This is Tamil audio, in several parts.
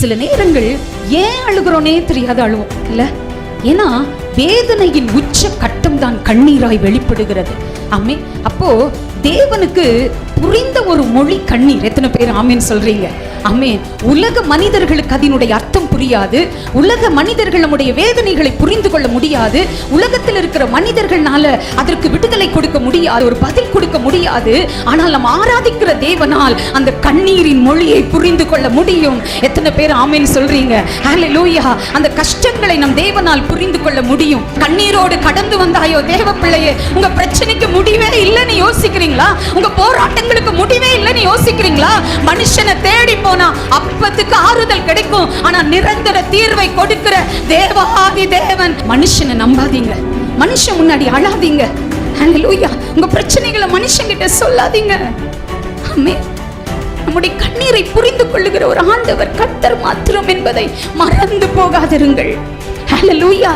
சில நேரங்கள் ஏன் அழுகிறோனே தெரியாத அழுவோம் இல்ல ஏன்னா வேதனையின் உச்ச கட்டம் தான் கண்ணீராய் வெளிப்படுகிறது. ஆமே அப்போ தேவனுக்கு புரிந்த ஒரு மொழி கண்ணீர். எத்தனை பேர் ஆமேன்னு சொல்றீங்க? ஆமே உலக மனிதர்களுக்கு அதனுடைய அர்த்தம் புரியாது உலக மனிதர்கள் நம்முடைய வேதனைகளை புரிந்து கொள்ள முடியாது. உலகத்தில் இருக்கிற மனிதர்கள்னால அதற்கு விடுதலை கொடுக்க முடியாது ஒரு பதில் கொடுக்க முடியாது. ஆனால் நம்ம ஆராதிக்கிற தேவனால் அந்த கண்ணீரின் மொழியை புரிந்து கொள்ள முடியும். எத்தனை பேர் ஆமேன்னு சொல்றீங்க? ஹalleluya அந்த கஷ்டங்களை நம் தேவனால் புரிந்து கொள்ள முடியும். கண்ணீரோடு கடந்து வந்தாயோ தேவ பிள்ளையே உங்க பிரச்சனைக்கு முடிவே இல்லைன்னு யோசிக்கிறீங்களா? உங்க போராட்டங்களுக்கு முடிவே இல்லைன்னு யோசிக்கிறீங்களா? மனுஷனை தேடி போனா அப்பத்துக்கு ஆறுதல் கிடைக்கும். ஆனா நிரந்தர தீர்வை கொடுக்கிற தேவாதி தேவன். மனுஷனை நம்பாதீங்க. மனுஷன் முன்னாடி அழாதீங்க. ஹalleluya உங்க பிரச்சனைகளை மனுஷங்கிட்ட சொல்லாதீங்க. ஆமே நம்முடைய கண்ணீரை புரிந்து கொள்ளுகிற ஒரு ஆண்டவர் கர்த்தர் மாத்திரம் என்பதை மறந்து போகாதிருங்கள். ஹalleluya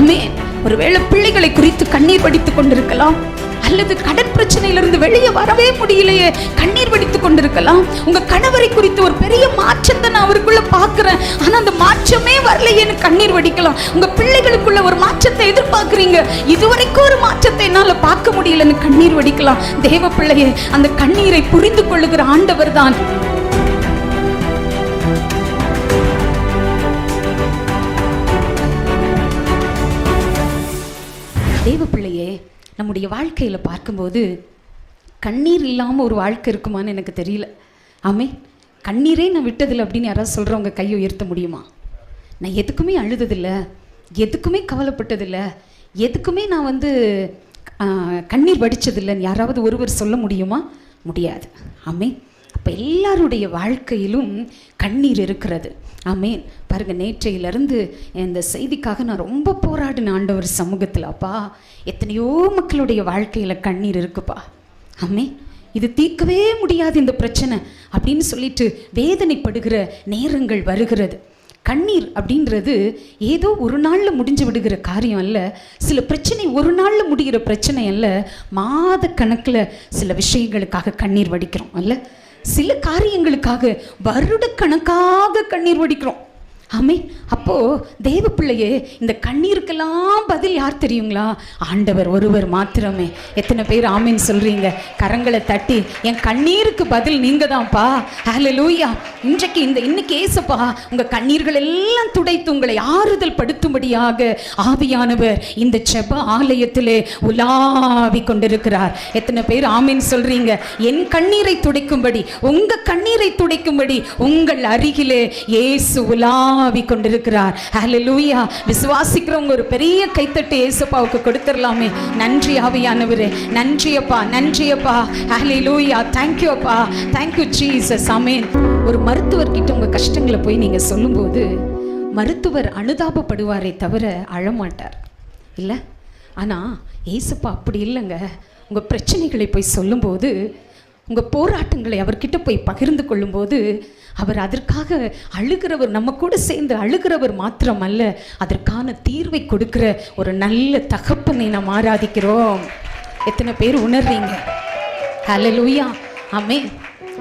ஆமே ஒருவேளை பிள்ளைகளை குறித்து கண்ணீர் வடித்துக் கொண்டிருக்கலாம். அல்லது கடன் பிரச்சனையிலிருந்து வெளியே வரவே முடியலையே. கண்ணீர் வடித்துக் கொண்டிருக்கலாம். உங்க கணவரை குறித்து ஒரு பெரிய மாற்றத்தை நான் அவருக்குள்ள பார்க்குறேன். ஆனால் அந்த மாற்றமே வரலையேன்னு கண்ணீர் வடிக்கலாம். உங்க பிள்ளைகளுக்குள்ள ஒரு மாற்றத்தை எதிர்பார்க்குறீங்க. இதுவரைக்கும் ஒரு மாற்றத்தை என்னால் பார்க்க முடியலன்னு கண்ணீர் வடிக்கலாம். தேவ பிள்ளையே அந்த கண்ணீரை புரிந்து கொள்ளுகிற ஆண்டவர் தான். தேவ பிள்ளை நம்முடைய வாழ்க்கையில் பார்க்கும்போது கண்ணீர் இல்லாமல் ஒரு வாழ்க்கை இருக்குமான்னு எனக்கு தெரியல. ஆமே கண்ணீரே நான் விட்டதில்லை அப்படின்னு யாராவது சொல்கிறவங்க கையை உயர்த்த முடியுமா? நான் எதுக்குமே அழுததில்லை. எதுக்குமே கவலைப்பட்டதில்லை. எதுக்குமே நான் வந்து கண்ணீர் வடித்ததில்லைன்னு யாராவது ஒருவர் சொல்ல முடியுமா? முடியாது. ஆமே அப்போ எல்லாருடைய வாழ்க்கையிலும் கண்ணீர் இருக்கிறது. ஆமேன். பாருங்க நேற்றையிலிருந்து இந்த செய்திக்காக நான் ரொம்ப போராடின ஆண்டவர் சமூகத்தில் அப்பா எத்தனையோ மக்களுடைய வாழ்க்கையில் கண்ணீர் இருக்குப்பா. ஆமே இது தீர்க்கவே முடியாது இந்த பிரச்சனை அப்படின்னு சொல்லிட்டு வேதனைப்படுகிற நேரங்கள் வருகிறது. கண்ணீர் அப்படின்றது ஏதோ ஒரு நாளில் முடிஞ்சு விடுகிற காரியம் அல்ல. சில பிரச்சனை ஒரு நாளில் முடிகிற பிரச்சனை அல்ல. மாத கணக்கில் சில விஷயங்களுக்காக கண்ணீர் வடிக்கிறோம் அல்ல. சில காரியங்களுக்காக வருடக்கணக்காக கண்ணீர் வடிக்கிறோம். ஆமே அப்போ தேவ பிள்ளையே இந்த கண்ணீருக்கெல்லாம் பதில் யார் தெரியுங்களா? ஆண்டவர் ஒருவர் மாத்திரமே. எத்தனை பேர் ஆமின்னு சொல்றீங்க? கரங்களை தட்டி என் கண்ணீருக்கு பதில் நீங்க தான்ப்பா லூயா இன்றைக்கு இந்த இன்னைக்கு ஏசப்பா உங்க கண்ணீர்கள் எல்லாம் துடைத்து உங்களை ஆறுதல் படுத்தும்படியாக ஆவியானவர் இந்த செப ஆலயத்திலே உலாவி கொண்டிருக்கிறார். எத்தனை பேர் ஆமின்னு சொல்றீங்க? என் கண்ணீரை துடைக்கும்படி உங்க கண்ணீரை துடைக்கும்படி உங்கள் அருகிலே ஏசு உலா ஆவி கொண்டிருக்கிறார். ஹலலூயா விசுவாசிக்கிறவங்க ஒரு பெரிய கைத்தட்டு ஏசப்பாவுக்கு கொடுத்துடலாமே. நன்றி ஆவியானவரே. நன்றியப்பா நன்றியப்பா ஹலலூயா தேங்க்யூ அப்பா. தேங்க்யூ ஜீசஸ் அமேன் ஒரு மருத்துவர்கிட்ட உங்க கஷ்டங்களை போய் நீங்க சொல்லும்போது மருத்துவர் அனுதாபப்படுவாரே தவிர அழமாட்டார். இல்லை? ஆனால் ஏசப்பா அப்படி இல்லைங்க. உங்கள் பிரச்சனைகளை போய் சொல்லும்போது உங்கள் போராட்டங்களை அவர்கிட்ட போய் பகிர்ந்து கொள்ளும்போது அவர் அதற்காக அழுகிறவர் நம்ம கூட சேர்ந்து அழுகிறவர் மாத்திரம் அல்ல அதற்கான தீர்வை கொடுக்கிற ஒரு நல்ல தகப்பனை நாம் ஆராதிக்கிறோம். எத்தனை பேர் உணர்றீங்க? ஹalleluya ஆமே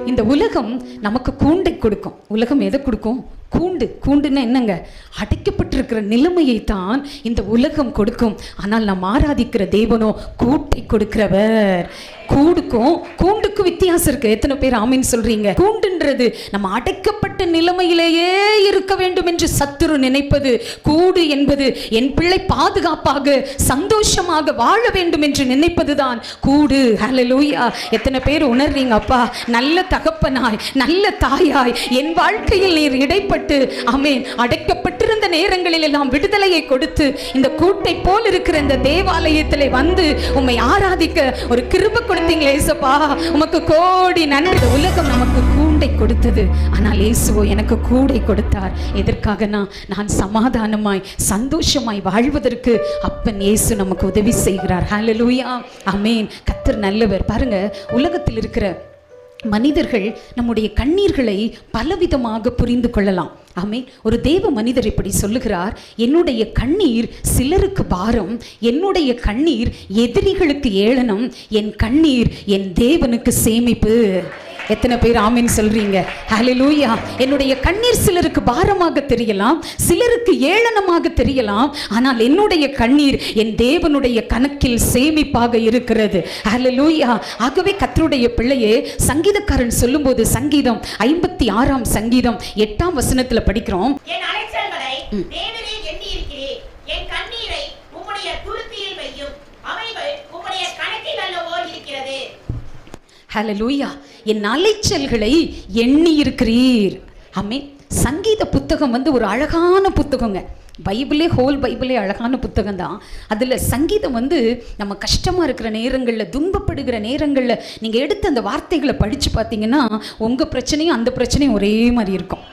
இந்த உலகம் நமக்கு கூண்டை கொடுக்கும். உலகம் எதை கொடுக்கும்? கூண்டு. கூண்டுன்னா என்னங்க? அடைக்கப்பட்டிருக்கிற நிலைமையை தான் இந்த உலகம் கொடுக்கும். ஆனால் நாம் ஆராதிக்கிற தேவனோ கூட்டை கொடுக்கிறவர். கூடுக்கும். கூண்டுக்கும் வித்தியாசம் இருக்கு. எத்தனை பேர் ஆமீன் சொல்றீங்க? கூண்டுன்றது நம்ம அடைக்கப்பட்ட நிலைமையிலேயே இருக்க வேண்டும் என்று சத்துரு நினைப்பது. கூடு என்பது என் பிள்ளை பாதுகாப்பாக சந்தோஷமாக வாழ வேண்டும் என்று நினைப்பதுதான் கூடு. ஹalleluya எத்தனை பேர் உணர்றீங்க அப்பா? நல்ல தகப்பனாய் நல்ல தாயாய் என் வாழ்க்கையில் நீர் இடைப்பட்டு அமேன் அடைக்கப்பட்டிருந்த நேரங்களில் எல்லாம் விடுதலையை கொடுத்து இந்த கூட்டை போல் இருக்கிற இந்த தேவாலயத்திலே வந்து உம்மை ஆராதிக்க ஒரு கிருப கொடுத்தீங்களே ஏசப்பா உமக்கு கோடி நன்றி. உலகம் நமக்கு கூண்டை கொடுத்தது. ஆனால் இயேசுவோ எனக்கு கூடை கொடுத்தார். எதற்காக நான் நான் சமாதானமாய் சந்தோஷமாய் வாழ்வதற்கு அப்பன் இயேசு நமக்கு உதவி செய்கிறார். ஹலலூயா அமேன் கத்தர் நல்லவர். பாருங்க உலகத்தில் இருக்கிற மனிதர்கள் நம்முடைய கண்ணீர்களை பலவிதமாக புரிந்து கொள்ளலாம். ஆமே ஒரு தேவ மனிதர் இப்படி சொல்லுகிறார் என்னுடைய கண்ணீர் சிலருக்கு பாரம் என்னுடைய கண்ணீர் எதிரிகளுக்கு ஏளனம் என் கண்ணீர் என் தேவனுக்கு சேமிப்பு. எத்தனை பேர் ஆமீன் சொல்றீங்க? ஹalleluya என்னுடைய கண்ணீர் சிலருக்கு பாரமாக தெரியலாம் சிலருக்கு ஏளனமாக தெரியலாம் ஆனால் என்னுடைய கண்ணீர் என் தேவனுடைய கணக்கில் சேமிப்பாக இருக்கிறது. ஹalleluya ஆகவே கர்த்தருடைய பிள்ளையே சங்கீதக்காரன் சொல்லும்போது சங்கீதம் ஐம்பத்தி ஆறாம் சங்கீதம் எட்டாம் வசனத்துல படிக்கிறோம். என் என் என் அலைச்சல்களை எண்ணி இருக்கிறீர் ஆமே சங்கீத புத்தகம் வந்து ஒரு அழகான புத்தகங்க. பைபிளே ஹோல் பைபிளே அழகான புத்தகம் தான் அதில் சங்கீதம் வந்து நம்ம கஷ்டமாக இருக்கிற நேரங்களில் துன்பப்படுகிற நேரங்களில் நீங்கள் எடுத்து அந்த வார்த்தைகளை படித்து பார்த்தீங்கன்னா உங்கள் பிரச்சனையும் அந்த பிரச்சனையும் ஒரே மாதிரி இருக்கும்.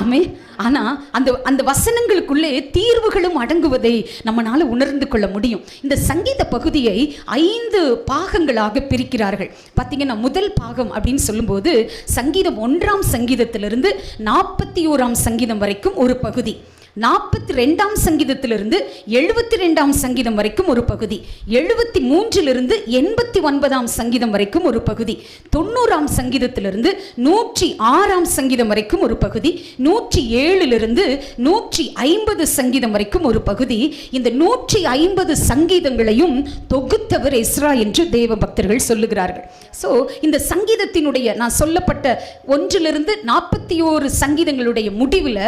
ஆமே ஆனால் அந்த அந்த வசனங்களுக்குள்ளே தீர்வுகளும் அடங்குவதை நம்மளால் உணர்ந்து கொள்ள முடியும். இந்த சங்கீத பகுதியை ஐந்து பாகங்களாக பிரிக்கிறார்கள். பார்த்தீங்கன்னா முதல் பாகம் அப்படின்னு சொல்லும்போது சங்கீதம் ஒன்றாம் சங்கீதத்திலிருந்து நாற்பத்தி ஓராம் சங்கீதம் வரைக்கும் ஒரு பகுதி. நாற்பத்தி ரெண்டாம் சங்கீதத்திலிருந்து எழுபத்தி ரெண்டாம் சங்கீதம் வரைக்கும் ஒரு பகுதி. எழுபத்தி மூன்றிலிருந்து எண்பத்தி ஒன்பதாம் சங்கீதம் வரைக்கும் ஒரு பகுதி. தொண்ணூறாம் சங்கீதத்திலிருந்து நூற்றி ஆறாம் சங்கீதம் வரைக்கும் ஒரு பகுதி. நூற்றி ஏழிலிருந்து நூற்றி ஐம்பது சங்கீதம் வரைக்கும் ஒரு பகுதி. இந்த நூற்றி ஐம்பது சங்கீதங்களையும் தொகுத்தவர் எஸ்ரா என்று தேவ பக்தர்கள் சொல்லுகிறார்கள். ஸோ இந்த சங்கீதத்தினுடைய நான் சொல்லப்பட்ட ஒன்றிலிருந்து நாற்பத்தி ஓரு சங்கீதங்களுடைய முடிவில்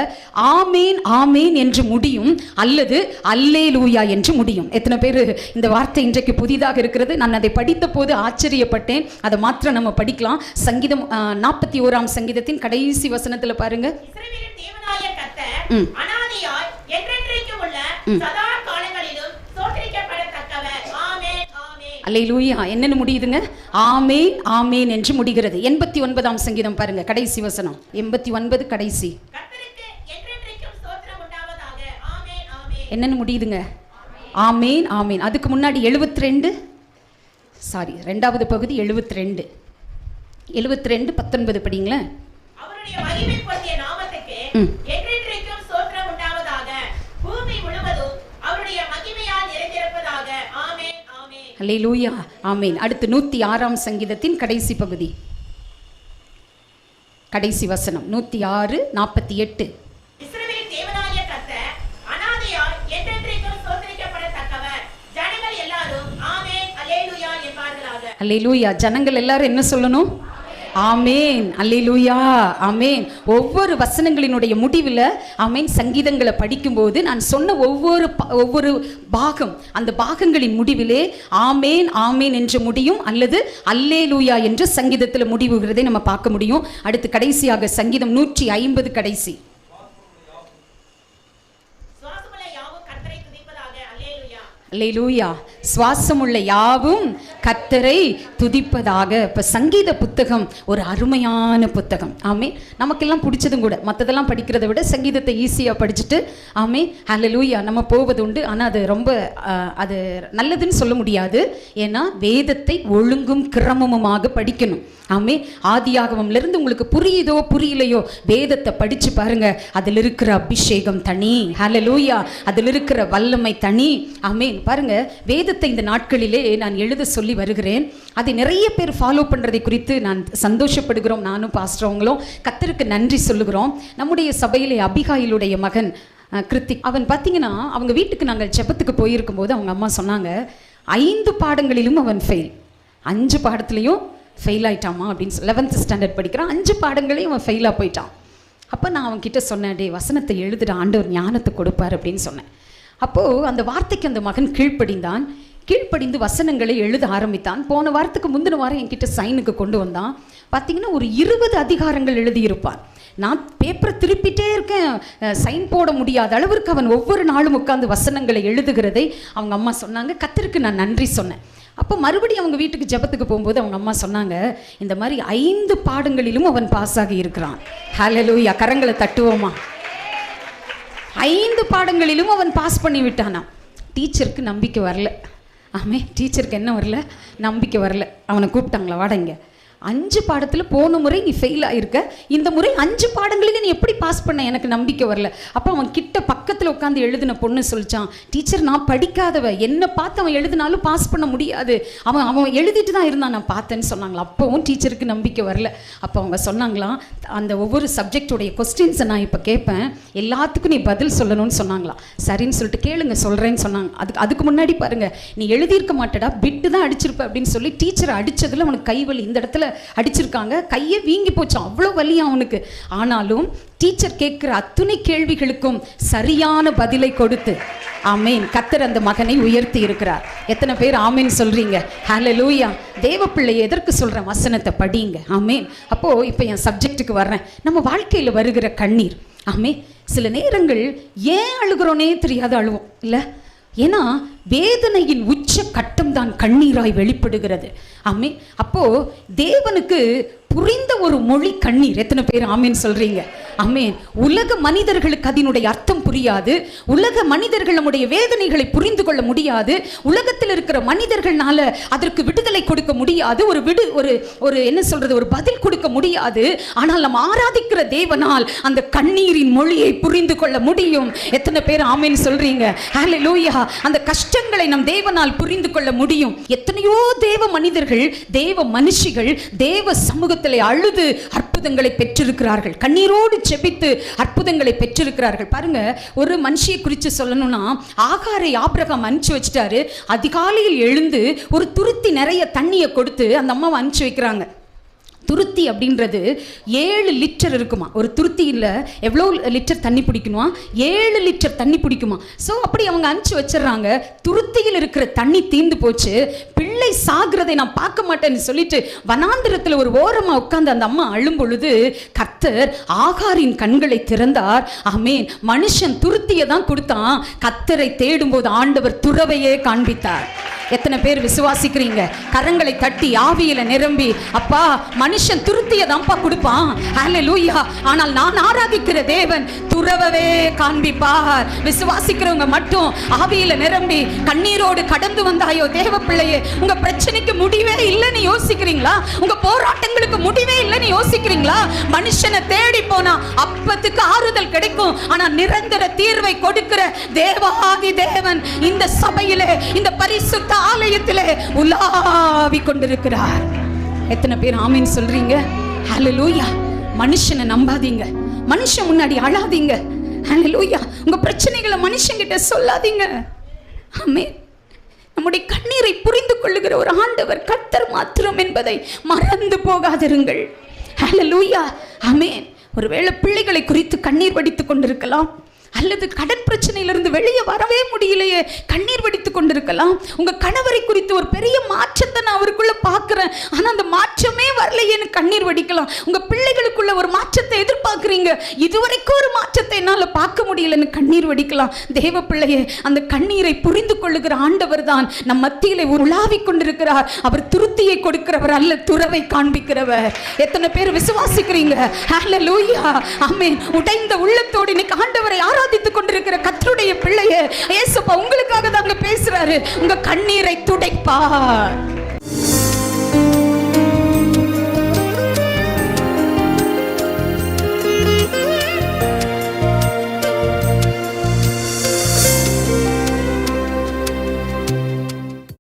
ஆமேன் ஆமேன் என்று முடியும் அல்லது அல்லேலூயா என்று முடியும். எத்தனை பேர் இந்த வார்த்தை இன்றைக்கு புதிதாக இருக்கிறது? நான் அதை படித்த போது ஆச்சரியப்பட்டேன். அதை மாத்திரம் நம்ம படிக்கலாம். சங்கீதம் நாற்பத்தி ஓராம் சங்கீதத்தின் கடைசி வசனத்தில் பாருங்க. ஆமென் ஆமென். அல்லேலூயா. என்னன்னு முடியுதுங்க? ஆமேன் ஆமேன் என்று முடிகிறது. எண்பத்தி ஒன்பதாம் சங்கீதம் பாருங்க. கடைசி வசனம். எண்பத்தி ஒன்பது கடைசி. என்னன்னு முடியுதுங்க. ஆமேன் ஆமேன். அதுக்கு முன்னாடி எழுபத்தி ரெண்டு சாரி ரெண்டாவது பகுதி எழுபத்தி ரெண்டு எழுபத்தி ரெண்டு பத்தொன்பது படிங்களேன் ஆமென் அல்லேலூயா ஆமேன். அடுத்து நூற்றி ஆறாம் சங்கீதத்தின் கடைசி பகுதி. கடைசி வசனம். நூற்றி ஆறு நாற்பத்தி எட்டு இஸ்ரவேலின் தேவனாகிய கர்த்தர் அனாதையாய் என்றென்றைக்கும் ஸ்தோத்திரிக்கப்படத்தக்கவர் ஜனங்கள் எல்லாரும் ஆமென் அல்லேலூயா என்பார்களாக அல்லேலூயா ஜனங்கள் எல்லாரும் என்ன சொல்லணும்? ஆமேன். அல்லேலூயா ஆமேன். ஒவ்வொரு வசனங்களினுடைய முடிவில் ஆமேன் சங்கீதங்களை படிக்கும்போது நான் சொன்ன ஒவ்வொரு ஒவ்வொரு பாகம் அந்த பாகங்களின் முடிவிலே ஆமேன் ஆமேன் என்று முடியும் அல்லது அல்லேலூயா என்று சங்கீதத்தில் முடிவுகிறதை நம்ம பார்க்க முடியும். அடுத்து கடைசியாக சங்கீதம் நூற்றி ஐம்பது கடைசி. துதிப்பதாக. அல்லேலூயா. சுவாசம் சுவாசமுள்ள யாவும் கத்தரை துதிப்பதாக. இப்போ சங்கீத புத்தகம் ஒரு அருமையான புத்தகம். ஆமே நமக்கெல்லாம் பிடிச்சதும் கூட. மற்றதெல்லாம் படிக்கிறதை விட சங்கீதத்தை ஈஸியாக படிச்சுட்டு ஆமே ஹalleluya நம்ம போவது உண்டு. ஆனால் அது ரொம்ப அது நல்லதுன்னு சொல்ல முடியாது. ஏன்னா வேதத்தை ஒழுங்கும் கிரமமுமாக படிக்கணும். ஆமே ஆதியாகவம்லேருந்து உங்களுக்கு புரியுதோ புரியலையோ வேதத்தை படித்து பாருங்க. அதில் இருக்கிற அபிஷேகம் தனி. ஹalleluya அதில் இருக்கிற வல்லமை தனி. ஆமேன். பாருங்க வேதத்தை இந்த நாட்களிலே நான் எழுத சொல்லி வருகிறேன். அதை நிறைய பேர் ஃபாலோ பண்ணுறதை குறித்து நான் சந்தோஷப்படுகிறோம். நானும் பாஸ்டரவங்களும் கத்தருக்கு நன்றி சொல்லுகிறோம். நம்முடைய சபையிலே அபிகாயிலுடைய மகன் கிருத்திக். அவன் பார்த்தீங்கன்னா அவங்க வீட்டுக்கு நாங்கள் ஜெபத்துக்கு போயிருக்கும்போது அவங்க அம்மா சொன்னாங்க ஐந்து பாடங்களிலும் அவன் ஃபெயில் அஞ்சு பாடத்துலேயும் ஃபெயில் ஆயிட்டாமா? அப்படின்னு லெவன்த் ஸ்டாண்டர்ட் படிக்கிறான். அஞ்சு பாடங்களையும் அவன் ஃபெயிலாக போயிட்டான். அப்போ நான் அவன்கிட்ட சொன்னேன் டே வசனத்தை எழுதுகிற ஆண்டவர் ஞானத்தை கொடுப்பார் அப்படின்னு சொன்னேன். அப்போது அந்த வார்த்தைக்கு அந்த மகன் கீழ்ப்படிந்தான். கீழ்ப்படிந்து வசனங்களை எழுத ஆரம்பித்தான். போன வாரத்துக்கு முந்தின வாரம் என்கிட்ட சைனுக்கு கொண்டு வந்தான். பார்த்தீங்கன்னா ஒரு இருபது அதிகாரங்கள் எழுதியிருப்பான். நான் பேப்பரை திருப்பிட்டே இருக்கேன். சைன் போட முடியாத அளவிற்கு அவன் ஒவ்வொரு நாளும் உட்காந்து வசனங்களை எழுதுகிறதை அவங்க அம்மா சொன்னாங்க. கத்திற்கு நான் நன்றி சொன்னேன். அப்போ மறுபடியும் அவங்க வீட்டுக்கு ஜெபத்துக்கு போகும்போது அவங்க அம்மா சொன்னாங்க இந்த மாதிரி ஐந்து பாடங்களிலும் அவன் பாஸ் ஆகி இருக்கிறான். ஹலலூயா கரங்களை தட்டுவோமா? ஐந்து பாடங்களிலும் அவன் பாஸ் பண்ணி விட்டானாம் டீச்சருக்கு நம்பிக்கை வரல. ஆமே டீச்சருக்கு என்ன வரல? நம்பிக்கை வரல. அவனை கூப்பிட்டாங்களா? வாடங்க அஞ்சு பாடத்தில் போன முறை நீ ஃபெயில் ஆயிருக்க. இந்த முறை அஞ்சு பாடங்களையும் நீ எப்படி பாஸ் பண்ண? எனக்கு நம்பிக்கை வரல. அப்போ அவன் கிட்ட பக்கத்தில் உட்காந்து எழுதின பொண்ணு சொல்லிச்சான் டீச்சர் நான் படிக்காதவ. என்னை பார்த்து அவன் எழுதினாலும் பாஸ் பண்ண முடியாது. அவன் அவன் எழுதிட்டு தான் இருந்தான். நான் பார்த்தேன்னு சொன்னாங்களா? அப்போவும் டீச்சருக்கு நம்பிக்கை வரல. அப்போ அவங்க சொன்னாங்களாம் அந்த ஒவ்வொரு சப்ஜெக்டோடைய கொஸ்டின்ஸை நான் இப்போ கேட்பேன். எல்லாத்துக்கும் நீ பதில் சொல்லணும்னு சொன்னாங்களாம் சரின்னு சொல்லிட்டு கேளுங்க சொல்கிறேன்னு சொன்னாங்க. அதுக்கு அதுக்கு முன்னாடி பாருங்கள் நீ எழுதியிருக்க மாட்டடா. பிட்டு தான் அடிச்சிருப்ப அப்படின்னு சொல்லி டீச்சர் அடித்ததில் அவனுக்கு கை வலி இந்த இடத்துல அடிச்சிருக்காங்க. கையை வீங்கி போச்சான் அவ்வளோ வலி அவனுக்கு. ஆனாலும் டீச்சர் கேட்குற அத்துணை கேள்விகளுக்கும் சரியான பதிலை கொடுத்து ஆமேன் கத்தர் அந்த மகனை உயர்த்தி இருக்கிறார். எத்தனை பேர் ஆமேன் சொல்றீங்க? லூயா தேவ பிள்ளை எதற்கு சொல்றேன் வசனத்தை படிங்க. ஆமேன். அப்போ இப்போ என் சப்ஜெக்ட்டுக்கு வர்றேன். நம்ம வாழ்க்கையில வருகிற கண்ணீர். ஆமே சில நேரங்கள் ஏன் அழுகிறோனே தெரியாத அழுவோம். இல்லை? ஏன்னா வேதனையின் உச்ச கட்டம் தான் கண்ணீராய் வெளிப்படுகிறது. ஆமே அப்போ தேவனுக்கு புரிந்த ஒரு மொழி கண்ணீர். எத்தனை பேர் ஆமேன்னு சொல்றீங்க? அமேன் உலக மனிதர்களுக்கு அதனுடைய அர்த்தம் புரியாது. உலக மனிதர்கள் நம்முடைய வேதனைகளை புரிந்து கொள்ள முடியாது. உலகத்தில் இருக்கிற மனிதர்கள்னால அதற்கு விடுதலை கொடுக்க முடியாது. ஒரு விடு ஒரு ஒரு என்ன சொல்றது ஒரு பதில் கொடுக்க முடியாது. ஆனால் நம்ம ஆராதிக்கிற தேவனால் அந்த கண்ணீரின் மொழியை புரிந்து கொள்ள முடியும். எத்தனை பேர் ஆமேன்னு சொல்றீங்க? லூயா அந்த கஷ்டங்களை நம் தேவனால் புரிந்து கொள்ள முடியும். எத்தனையோ தேவ மனிதர்கள் தேவ மனுஷிகள் தேவ சமூகத்திலே அழுது அற்ப அற்புதங்களை பெற்றிருக்கிறார்கள். கண்ணீரோடு செபித்து அற்புதங்களை பெற்றிருக்கிறார்கள். பாருங்க ஒரு மனுஷியை குறித்து சொல்லணும்னா ஆகாரை ஆபிரகம் அனுப்பிச்சு வச்சுட்டாரு. அதிகாலையில் எழுந்து ஒரு துருத்தி நிறைய தண்ணியை கொடுத்து அந்த அம்மாவை அனுப்பிச்சு வைக்கிறாங்க. துருத்தி அப்படின்றது ஏழு லிட்டர் இருக்குமா? ஒரு துருத்தியில் எவ்வளோ லிட்டர் தண்ணி பிடிக்கணுமா ஏழு லிட்டர் தண்ணி பிடிக்குமா? ஸோ அப்படி அவங்க அனுப்பிச்சு வச்சிடுறாங்க. துருத்தியில் இருக்கிற தண்ணி தீந்து போச்சு. பிள்ளை சாகிறதை நான் பார்க்க மாட்டேன்னு சொல்லிட்டு வனாந்திரத்தில் ஒரு ஓரமாக உட்காந்து அந்த அம்மா அழும் பொழுது கத்தர் ஆகாரின் கண்களை திறந்தார். ஆமேன். மனுஷன் துருத்தியை தான் கொடுத்தான். கத்தரை தேடும்போது ஆண்டவர் துறவையே காண்பித்தார். எத்தனை பேர் விசுவாசிக்கிறீங்க? கரங்களை தட்டி ஆவியில நிரம்பி அப்பா மனுஷன் துருத்திய தான்ப்பா கொடுப்பான். லூயா ஆனால் நான் ஆராதிக்கிற தேவன் துறவவே காண்பிப்பார். விசுவாசிக்கிறவங்க மட்டும் ஆவியில நிரம்பி கண்ணீரோடு கடந்து வந்தாயோ தேவ பிள்ளையே உங்க பிரச்சனைக்கு முடிவே இல்லைன்னு யோசிக்கிறீங்களா? உங்க போராட்டங்களுக்கு முடிவே இல்லைன்னு யோசிக்கிறீங்களா? மனுஷனை தேடி போனா அப்பத்துக்கு ஆறுதல் கிடைக்கும். ஆனா நிரந்தர தீர்வை கொடுக்கிற தேவாதி தேவன் இந்த சபையிலே இந்த பரிசுத்த ஆலயத்தில் உலாவி கொண்டிருக்கிறார் எத்தனை பேர் ஆமீன் சொல்றீங்க? ஹலலூயா மனுஷனை நம்பாதீங்க. மனுஷன் முன்னாடி அழாதீங்க. ஹலலூயா உங்க பிரச்சனைகளை மனுஷங்கிட்ட சொல்லாதீங்க. ஆமென் நம்முடைய கண்ணீரை புரிந்து கொள்ளுகிற ஒரு ஆண்டவர் கத்தர் மாத்திரம் என்பதை மறந்து போகாதிருங்கள். ஹலலூயா ஆமென் ஒருவேளை பிள்ளைகளை குறித்து கண்ணீர் வடித்துக் கொண்டிருக்கலாம். அல்லது கடன் பிரச்சனையிலிருந்து வெளியே வரவே முடியலையே. கண்ணீர் வடித்து கொண்டிருக்கலாம். உங்க கணவரை குறித்து ஒரு பெரிய மாற்றத்தை நான் அவருக்குள்ள பார்க்குறேன். ஆனால் அந்த மாற்றமே வரலையேன்னு கண்ணீர் வடிக்கலாம். உங்க பிள்ளைகளுக்குள்ள ஒரு மாற்றத்தை எதிர்பார்க்குறீங்க. இதுவரைக்கும் ஒரு மாற்றத்தை என்னால் பார்க்க முடியலன்னு கண்ணீர் வடிக்கலாம். தேவ பிள்ளையே அந்த கண்ணீரை புரிந்து கொள்ளுகிற ஆண்டவர் தான் நம் மத்தியிலே உலாவிக் கொண்டிருக்கிறார். அவர் துருத்தியை கொடுக்கிறவர் அல்ல துறவை காண்பிக்கிறவர். எத்தனை பேர் விசுவாசிக்கிறீங்க? ஹalleluya ஆமென் உடைந்த உள்ளத்தோடு இன்னைக்கு ஆண்டவரை ஆராதித்துக் கொண்டிருக்கிற கத்தருடைய பிள்ளைய இயேசுப்பா உங்களுக்காக தான் பேசுறாரு. உங்க கண்ணீரை துடைப்பார்.